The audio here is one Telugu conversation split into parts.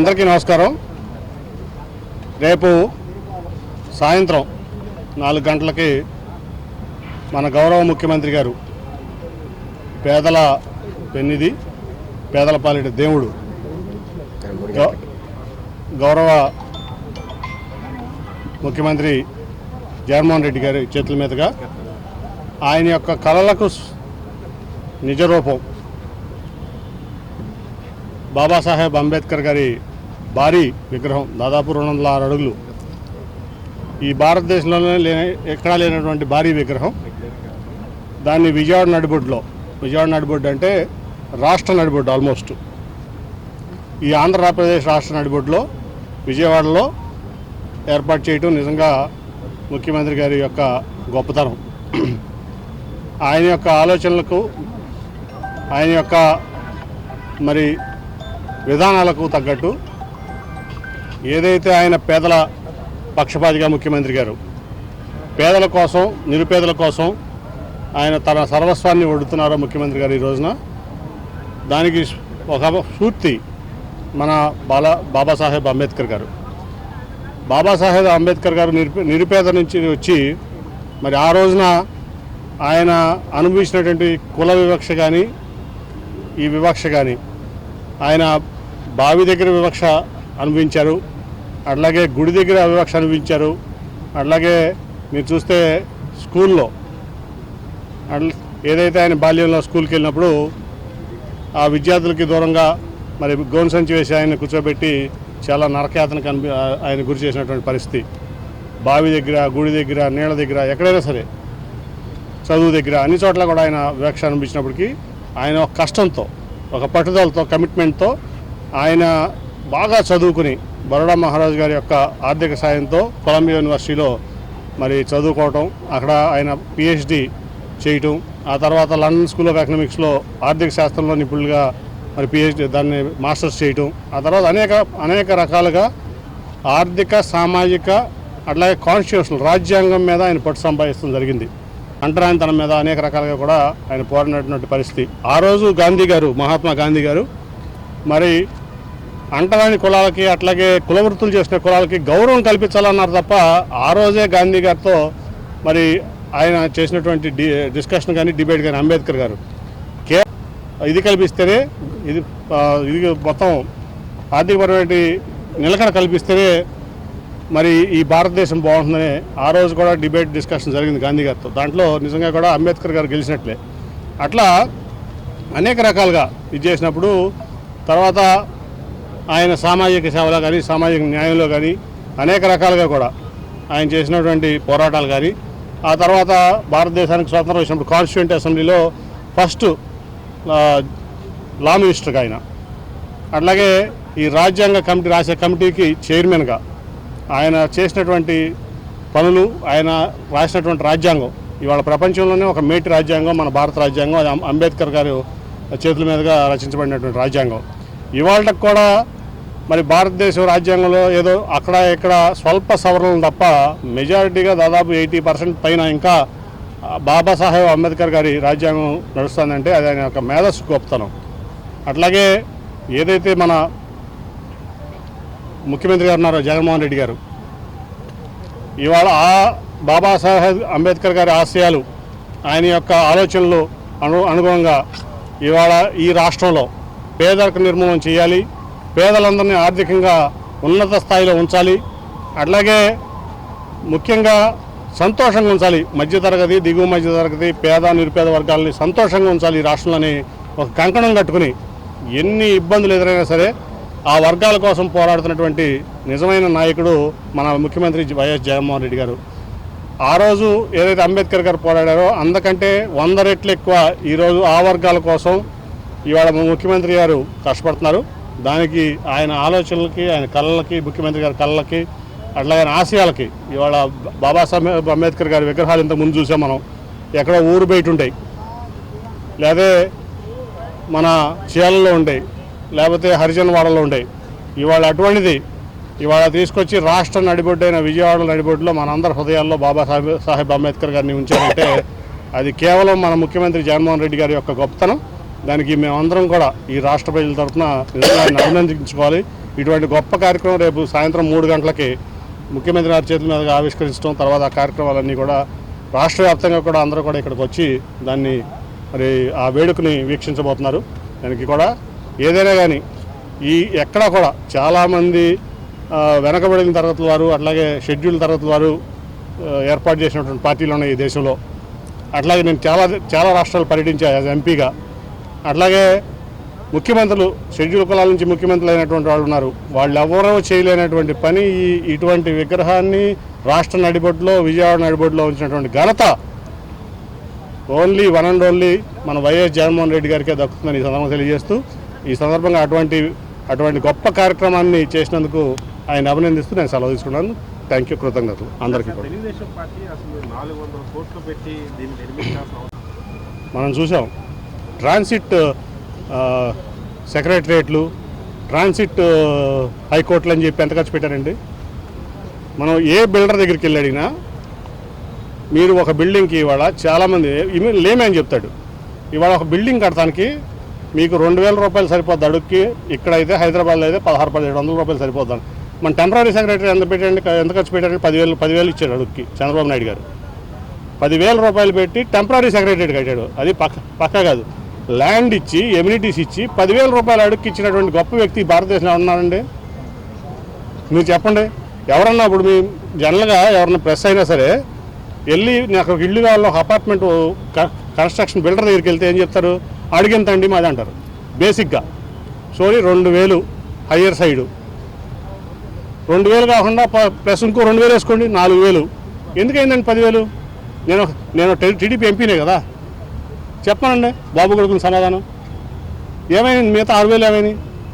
అందరికీ నమస్కారం. రేపు సాయంత్రం నాలుగు గంటలకి మన గౌరవ ముఖ్యమంత్రి గారు పేదల పెన్నిది పేదల పాలిట దేవుడు గౌరవ ముఖ్యమంత్రి జగన్మోహన్ రెడ్డి గారి చేతుల మీదుగా ఆయన యొక్క కళలకు నిజరూపం బాబాసాహెబ్ అంబేద్కర్ గారి భారీ విగ్రహం దాదాపు రెండు వందల ఆరు అడుగులు. ఈ భారతదేశంలోనే లేని ఎక్కడా లేనటువంటి భారీ విగ్రహం. దాన్ని విజయవాడ నడిబొడ్డులో. విజయవాడ నడిబొడ్డు అంటే రాష్ట్ర నడిబొడ్డు ఆల్మోస్ట్. ఈ ఆంధ్రప్రదేశ్ రాష్ట్ర నడిబొడ్డులో విజయవాడలో ఏర్పాటు చేయటం నిజంగా ముఖ్యమంత్రి గారి యొక్క గొప్పతనం. ఆయన యొక్క ఆలోచనలకు ఆయన యొక్క మరి విధానాలకు తగ్గట్టు ఏదైతే ఆయన పేదల పక్షపాతిగా ముఖ్యమంత్రి గారు పేదల కోసం నిరుపేదల కోసం ఆయన తన సర్వస్వాన్ని ఒడుతున్నారో ముఖ్యమంత్రి గారు ఈ రోజున దానికి ఒక స్ఫూర్తి మన బాలా బాబాసాహెబ్ అంబేద్కర్ గారు. బాబాసాహెబ్ అంబేద్కర్ గారు నిరుపే నిరుపేద నుంచి వచ్చి మరి ఆ రోజున ఆయన అనుభవించినటువంటి కుల వివక్ష కానీ ఈ వివక్ష కానీ ఆయన బావి దగ్గర వివక్ష అనుభవించారు. అట్లాగే గుడి దగ్గర వివక్ష అనుభవించారు. అట్లాగే మీరు చూస్తే స్కూల్లో ఏదైతే ఆయన బాల్యంలో స్కూల్కి వెళ్ళినప్పుడు ఆ విద్యార్థులకి దూరంగా మరి గౌన్ సంచి వేసి ఆయన కూర్చోబెట్టి చాలా నరకయాతనకు అనిపి ఆయన గురి చేసినటువంటి పరిస్థితి. బావి దగ్గర గుడి దగ్గర నీళ్ళ దగ్గర ఎక్కడైనా సరే చదువు దగ్గర అన్ని చోట్ల కూడా ఆయన వివక్ష అనిపించినప్పటికీ ఆయన ఒక కష్టంతో ఒక పట్టుదలతో కమిట్మెంట్తో ఆయన బాగా చదువుకుని బరోడా మహారాజు గారి యొక్క ఆర్థిక సాయంతో కొలంబియా యూనివర్సిటీలో మరి చదువుకోవటం అక్కడ ఆయన పిహెచ్డి చేయటం ఆ తర్వాత లండన్ స్కూల్ ఆఫ్ ఎకనామిక్స్లో ఆర్థిక శాస్త్రంలో నిపుణులుగా మరి పిహెచ్డి దాన్ని మాస్టర్స్ చేయటం ఆ తర్వాత అనేక అనేక రకాలుగా ఆర్థిక సామాజిక అట్లాగే కాన్స్టిట్యూషన్ రాజ్యాంగం మీద ఆయన పట్టు సంపాదించడం జరిగింది. అంటరానితనం మీద అనేక రకాలుగా కూడా ఆయన పోరాడినటువంటి పరిస్థితి. ఆ రోజు గాంధీ గారు మహాత్మా గాంధీ గారు మరి అంటరాని కులాలకి అట్లాగే కులవృత్తులు చేసిన కులాలకి గౌరవం కల్పించాలన్నారు తప్ప ఆ రోజే గాంధీ గారితో మరి ఆయన చేసినటువంటి డిస్కషన్ కానీ డిబేట్ కానీ అంబేద్కర్ గారు. కే ఇది కల్పిస్తేనే ఇది ఇది మొత్తం ఆర్థికపరమైన నిలకడ కల్పిస్తేనే మరి ఈ భారతదేశం బాగుంటుందని ఆ రోజు కూడా డిబేట్ డిస్కషన్ జరిగింది గాంధీ గారితో. దాంట్లో నిజంగా కూడా అంబేద్కర్ గారు గెలిచినట్లే. అట్లా అనేక రకాలుగా ఇది చేసినప్పుడు తర్వాత ఆయన సామాజిక సేవలో కానీ సామాజిక న్యాయంలో కానీ అనేక రకాలుగా కూడా ఆయన చేసినటువంటి పోరాటాలు కానీ ఆ తర్వాత భారతదేశానికి స్వాతంత్రం వచ్చినప్పుడు కాన్స్టిట్యూంట్ అసెంబ్లీలో ఫస్ట్ లా మినిస్టర్గా ఆయన. అట్లాగే ఈ రాజ్యాంగ కమిటీ రాసే కమిటీకి చైర్మన్గా ఆయన చేసినటువంటి పనులు ఆయన రాసినటువంటి రాజ్యాంగం ఇవాళ ప్రపంచంలోనే ఒక మేటి రాజ్యాంగం మన భారత రాజ్యాంగం అది అంబేద్కర్ గారు చేతుల మీదుగా రచించబడినటువంటి రాజ్యాంగం. ఇవాళకు కూడా మరి భారతదేశం రాజ్యాంగంలో ఏదో అక్కడ ఇక్కడ స్వల్ప సవరణలు తప్ప మెజారిటీగా దాదాపు ఎయిటీ పర్సెంట్ పైన ఇంకా బాబాసాహెబ్ అంబేద్కర్ గారి రాజ్యాంగం నడుస్తుందంటే అది ఆయన యొక్క మేధస్సు గొప్పతనం. అట్లాగే ఏదైతే మన ముఖ్యమంత్రి గారు ఉన్నారో జగన్మోహన్ రెడ్డి గారు ఇవాళ ఆ బాబాసాహెబ్ అంబేద్కర్ గారి ఆశయాలు ఆయన యొక్క ఆలోచనలు అను అనుగుణంగా ఇవాళ ఈ రాష్ట్రంలో పేదరిక నిర్మూలన చేయాలి పేదలందరినీ ఆర్థికంగా ఉన్నత స్థాయిలో ఉంచాలి. అట్లాగే ముఖ్యంగా సంతోషంగా ఉంచాలి. మధ్యతరగతి దిగువ మధ్యతరగతి పేద నిరుపేద వర్గాలని సంతోషంగా ఉంచాలి ఈ రాష్ట్రంలోని ఒక కంకణం కట్టుకుని. ఎన్ని ఇబ్బందులు ఎదురైనా సరే ఆ వర్గాల కోసం పోరాడుతున్నటువంటి నిజమైన నాయకుడు మన ముఖ్యమంత్రి వైఎస్ జగన్మోహన్ రెడ్డి గారు. ఆ రోజు ఏదైతే అంబేద్కర్ గారు పోరాడారో అందుకంటే వంద రెట్లు ఎక్కువ ఈరోజు ఆ వర్గాల కోసం ఇవాళ ముఖ్యమంత్రి గారు కష్టపడుతున్నారు. దానికి ఆయన ఆలోచనలకి ఆయన కళ్ళకి ముఖ్యమంత్రి గారి కళ్ళకి అట్లాగే ఆయన ఆశయాలకి ఇవాళ బాబాసాహెబ్ అంబేద్కర్ గారి విగ్రహాలు ఇంత ముందు చూసాం మనం. ఎక్కడో ఊరు బయట ఉంటాయి లేదా మన చీలలో ఉంటాయి లేకపోతే హరిజన్ వాడలో ఉంటాయి ఇవాళ అటువంటిది ఇవాళ తీసుకొచ్చి రాష్ట్ర నడిబొడ్డైన విజయవాడ నడిబొడ్డులో మనందరి హృదయాల్లో బాబా సాహెబ్ సాహెబ్ అంబేద్కర్ గారిని ఉంచారంటే అది కేవలం మన ముఖ్యమంత్రి జగన్మోహన్ రెడ్డి గారి యొక్క గొప్పతనం. దానికి మేమందరం కూడా ఈ రాష్ట్ర ప్రజల తరఫున నిజంగా అభినందించుకోవాలి. ఇటువంటి గొప్ప కార్యక్రమం రేపు సాయంత్రం మూడు గంటలకి ముఖ్యమంత్రి గారి చేతుల మీదుగా ఆవిష్కరించడం తర్వాత ఆ కార్యక్రమాలన్నీ కూడా రాష్ట్ర వ్యాప్తంగా కూడా అందరూ కూడా ఇక్కడికి వచ్చి దాన్ని మరి ఆ వేడుకని వీక్షించబోతున్నారు. దానికి కూడా ఏదైనా కానీ ఈ ఎక్కడా కూడా చాలామంది వెనకబడిన తరగతుల వారు అట్లాగే షెడ్యూల్ తరగతుల వారు ఏర్పాటు చేసినటువంటి పార్టీలు ఉన్నాయి ఈ దేశంలో. అట్లాగే నేను చాలా చాలా రాష్ట్రాలు పర్యటించా యాజ్ ఎంపీగా. అట్లాగే ముఖ్యమంత్రులు షెడ్యూల్ కులాల నుంచి ముఖ్యమంత్రులు అయినటువంటి వాళ్ళు ఉన్నారు. వాళ్ళు ఎవరో చేయలేనటువంటి పని ఈ ఇటువంటి విగ్రహాన్ని రాష్ట్ర నడిబొడ్లో విజయవాడ నడిబొడ్లో ఉంచినటువంటి ఘనత ఓన్లీ వన్ అండ్ ఓన్లీ మన వైఎస్ జగన్మోహన్ రెడ్డి గారికే దక్కుతుందని ఈ సందర్భంగా తెలియజేస్తూ ఈ సందర్భంగా అటువంటి అటువంటి గొప్ప కార్యక్రమాన్ని చేసినందుకు ఆయన అభినందిస్తూ నేను సెలవు తీసుకున్నాను. థ్యాంక్ యూ కృతజ్ఞతలు. అందరికీ మనం చూసాం. ట్రాన్సిట్ సెక్రటరేట్లు ట్రాన్సిట్ హైకోర్టులు అని చెప్పి ఎంత ఖర్చు పెట్టారండి? మనం ఏ బిల్డర్ దగ్గరికి వెళ్ళి అడిగినా మీరు ఒక బిల్డింగ్కి ఇవాళ చాలామంది లేమే అని చెప్తాడు. ఇవాళ ఒక బిల్డింగ్ కడతానికి మీకు రెండు వేల రూపాయలు సరిపోద్ది అడుగుకి ఇక్కడైతే హైదరాబాద్లో అయితే పదహారు పదిహేడు వందల రూపాయలు సరిపోద్ది మన టెంపరీ సెక్రటరీ ఎంత పెట్టండి ఎంత ఖర్చు పెట్టారంటే పదివేలు పదివేలు ఇచ్చాడు అడుగుకి చంద్రబాబు నాయుడు గారు. పదివేల రూపాయలు పెట్టి టెంపరీ సెక్రటరీ కట్టాడు. అది పక్క పక్క కాదు. ల్యాండ్ ఇచ్చి ఎమ్యూనిటీస్ ఇచ్చి పదివేల రూపాయలు అడుక్కిచ్చినటువంటి గొప్ప వ్యక్తి భారతదేశంలో ఉన్నారండి? మీరు చెప్పండి. ఎవరన్నా ఇప్పుడు మీ జనరల్గా ఎవరన్నా ప్రెస్ అయినా సరే వెళ్ళి నాకు ఒక ఇల్లు కావాలి ఒక అపార్ట్మెంట్ క- కన్స్ట్రక్షన్ బిల్డర్ దగ్గరికి వెళ్తే ఏం చెప్తారు? అడిగింతండి మాది అంటారు. బేసిక్గా సోరీ రెండు వేలు హయ్యర్ సైడు రెండు వేలు కాకుండా ప- ప్లస్ ఇంకో రెండు వేలు వేసుకోండి నాలుగు వేలు. ఎందుకైందండి పదివేలు? నేను నేను టీడీపీ ఎంపీనే కదా. చెప్పనండి బాబు కొడుకుని సమాధానం. ఏమైంది? మిగతా ఆరు వేలు ఏమైంది?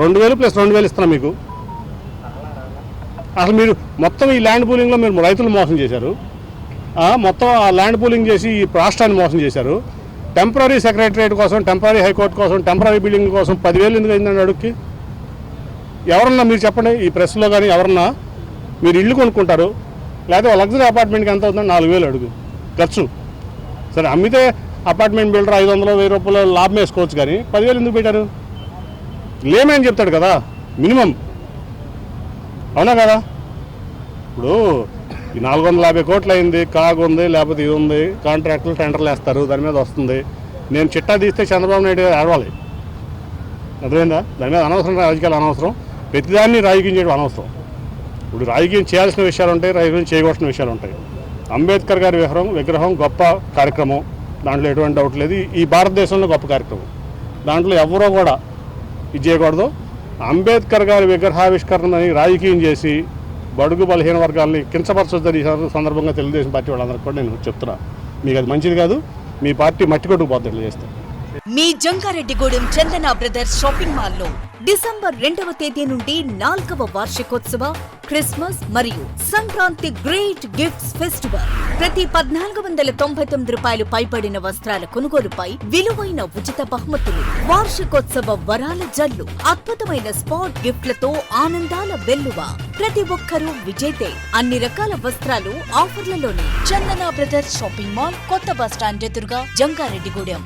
రెండు వేలు ప్లస్ రెండు వేలు ఇస్తున్నాం మీకు. అసలు మీరు మొత్తం ఈ ల్యాండ్ పూలింగ్లో మీరు రైతులు మోసం చేశారు. మొత్తం ఆ ల్యాండ్ పూలింగ్ చేసి ఈ రాష్ట్రాన్ని మోసం చేశారు. టెంపరీ సెక్రటరియట్ కోసం టెంపరీ హైకోర్టు కోసం టెంపరీ బిల్డింగ్ కోసం పదివేలు ఎందుకు అయిందండి అడుగుకి ఎవరన్నా మీరు చెప్పండి ఈ ప్రెస్లో కానీ ఎవరన్నా మీరు ఇల్లు కొనుక్కుంటారు లేదా లగ్జరీ అపార్ట్మెంట్కి ఎంత అవుతుందో నాలుగు వేలు అడుగు. ఖర్చు సరే అమ్మితే అపార్ట్మెంట్ బిల్డర్ ఐదు వందలు వెయ్యి రూపాయలు లాభం వేసుకోవచ్చు కానీ పదివేలు ఎందుకు పెట్టారు? లేమే అని చెప్తాడు కదా మినిమం. అవునా కదా? ఇప్పుడు ఈ నాలుగు వందల యాభై కోట్లు అయింది కాగు ఉంది లేకపోతే ఇది ఉంది కాంట్రాక్టులు టెండర్లు వేస్తారు దాని మీద వస్తుంది. నేను చిట్టా తీస్తే చంద్రబాబు నాయుడు గారు ఆడవాలి అర్థమైందా? దాని మీద అనవసరం రాజకీయాలు అనవసరం. ప్రతిదాన్ని రాజకీయం చేయడం అనవసరం. ఇప్పుడు రాజకీయం చేయాల్సిన విషయాలు ఉంటాయి రాజకీయం చేయవలసిన విషయాలు ఉంటాయి. అంబేద్కర్ గారి విగ్రహం విగ్రహం గొప్ప కార్యక్రమం. దాంట్లో ఎటువంటి డౌట్ లేదు. ఈ- భారతదేశంలో గొప్ప కార్యక్రమం. దాంట్లో ఎవరో కూడా ఇది చేయకూడదు. అంబేద్కర్ గారి విగ్రహావిష్కరణని రాజకీయం చేసి బడుగు బలహీన వర్గాలని కించపరచొద్దని సందర్భంగా తెలుగుదేశం పార్టీ వాళ్ళందరికీ కూడా నేను చెప్తున్నా. మీకు అది మంచిది కాదు. మీ పార్టీ మట్టి కొట్టుకుపోతుంది ఇట్లా చేస్తే. మీ జంగారెడ్డిగూడెం చందన బ్రదర్స్ షాపింగ్ మాల్లో డిసెంబర్ రెండవ తేదీ నుండి నాల్గవ వార్షికోత్సవ క్రిస్మస్ మరియు సంక్రాంతి గ్రేట్ గిఫ్ట్స్ ఫెస్టివల్. ప్రతి పద్నాలుగు వందల తొంభై తొమ్మిది రూపాయలు పైబడిన వస్త్రాల కొనుగోలుపై విలువైన ఉచిత బహుమతులు వార్షికోత్సవ వరాల జల్లు అద్భుతమైన స్పాట్ గిఫ్ట్లతో ఆనందాల వెల్లువ. ప్రతి ఒక్కరూ విజేతే అన్ని రకాల వస్త్రాలు ఆఫర్లలోనే. చందన బ్రదర్స్ షాపింగ్ మాల్ కొత్త బస్టాండ్ ఎదురుగా జంగారెడ్డిగూడెం.